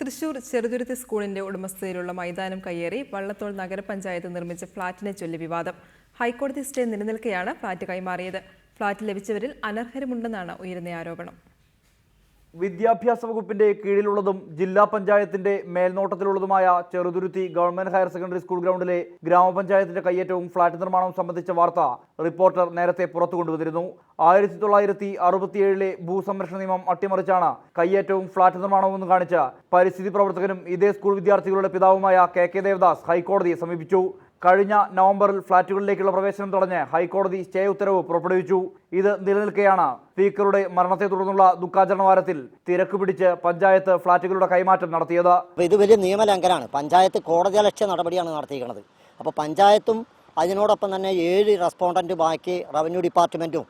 തൃശൂർ ചെറുതുരുത്തി സ്കൂളിന്റെ ഉടമസ്ഥതയിലുള്ള മൈതാനം കയ്യേറി വള്ളത്തോൾ നഗരപഞ്ചായത്ത് നിർമ്മിച്ച ഫ്ളാറ്റിനെ ചൊല്ലി വിവാദം. ഹൈക്കോടതി സ്റ്റേ നിലനിൽക്കെയാണ് ഫ്ളാറ്റ് കൈമാറിയത്. ഫ്ളാറ്റ് ലഭിച്ചവരിൽ അനർഹരുമുണ്ടെന്നാണ് ഉയരുന്ന ആരോപണം. വിദ്യാഭ്യാസ വകുപ്പിന്റെ കീഴിലുള്ളതും ജില്ലാ പഞ്ചായത്തിന്റെ മേൽനോട്ടത്തിലുള്ളതുമായ Cheruthuruthy government higher secondary school ഗ്രൗണ്ടിലെ ഗ്രാമപഞ്ചായത്തിന്റെ കയ്യേറ്റവും ഫ്ളാറ്റ് നിർമ്മാണവും സംബന്ധിച്ച വാർത്ത റിപ്പോർട്ടർ നേരത്തെ പുറത്തു കൊണ്ടുവന്നിരുന്നു ആയിരത്തി തൊള്ളായിരത്തി അറുപത്തിയേഴിലെ ഭൂസംരക്ഷണ നിയമം അട്ടിമറിച്ചാണ് കയ്യേറ്റവും ഫ്ളാറ്റ് നിർമ്മാണവും കാണിച്ച് പരിസ്ഥിതി പ്രവർത്തകനും ഇതേ സ്കൂൾ വിദ്യാർത്ഥികളുടെ പിതാവുമായ കെ കെ ദേവദാസ് ഹൈക്കോടതിയെ സമീപിച്ചു. കഴിഞ്ഞ നവംബറിൽ ഫ്ളാറ്റുകളിലേക്കുള്ള പ്രവേശനം തടഞ്ഞ് ഹൈക്കോടതി സ്റ്റേ ഉത്തരവ് പുറപ്പെടുവിച്ചു. ഇത് നിലനിൽക്കെയാണ്. സ്പീക്കറുടെ മരണത്തെ തുടർന്നുള്ള ദുഃഖാചരണ വാരത്തിൽ തിരക്ക് പിടിച്ച് പഞ്ചായത്ത് ഫ്ളാറ്റുകളുടെ കൈമാറ്റം നടത്തിയത്. ഇത് വലിയ നിയമലംഘനമാണ്. പഞ്ചായത്ത് കോടതി അലക്ഷ്യ നടപടിയാണ് നടത്തിയിരിക്കുന്നത്. അപ്പോൾ പഞ്ചായത്തും അതിനോടൊപ്പം തന്നെ ഏഴ് റെസ്പോണ്ടന്റ് ബാക്കി റവന്യൂ ഡിപ്പാർട്ട്മെന്റും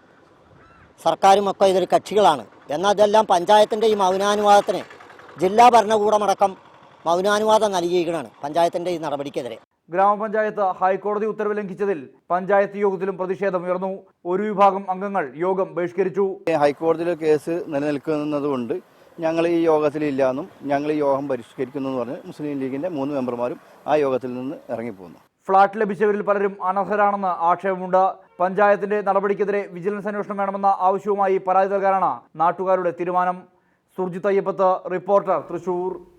സർക്കാരും ഒക്കെ ഇതൊരു കക്ഷികളാണ്. എന്നാൽ ഇതെല്ലാം പഞ്ചായത്തിന്റെ ഈ മൗനാനുവാദത്തിന് ജില്ലാ ഭരണകൂടമടക്കം മൗനാനുവാദം നൽകിയിരിക്കുകയാണ് പഞ്ചായത്തിന്റെ ഈ നടപടിക്കെതിരെ. ഗ്രാമപഞ്ചായത്ത് ഹൈക്കോടതി ഉത്തരവ് ലംഘിച്ചതിൽ പഞ്ചായത്ത് യോഗത്തിലും പ്രതിഷേധമുയർന്നു ഒരു വിഭാഗം അംഗങ്ങൾ യോഗം ബഹിഷ്കരിച്ചു. ഹൈക്കോടതിയിലെ കേസ് നിലനിൽക്കുന്നതുകൊണ്ട് ഞങ്ങൾ ഈ യോഗത്തിലില്ല എന്നും ഞങ്ങൾ ഈ യോഗം പരിഷ്കരിക്കുന്നു എന്ന് പറഞ്ഞ് മുസ്ലിം ലീഗിന്റെ മൂന്ന് മെമ്പർമാരും ആ യോഗത്തിൽ നിന്ന് ഇറങ്ങിപ്പോന്നു. ഫ്ളാറ്റ് ലഭിച്ചവരിൽ പലരും അനർഹരാണെന്ന് ആക്ഷേപമുണ്ട്. പഞ്ചായത്തിന്റെ നടപടിക്കെതിരെ വിജിലൻസ് അന്വേഷണം വേണമെന്ന ആവശ്യവുമായി പരാതി നൽകാനാണ് നാട്ടുകാരുടെ തീരുമാനം. സുർജിത് അയ്യപ്പത്ത് റിപ്പോർട്ടർ തൃശൂർ.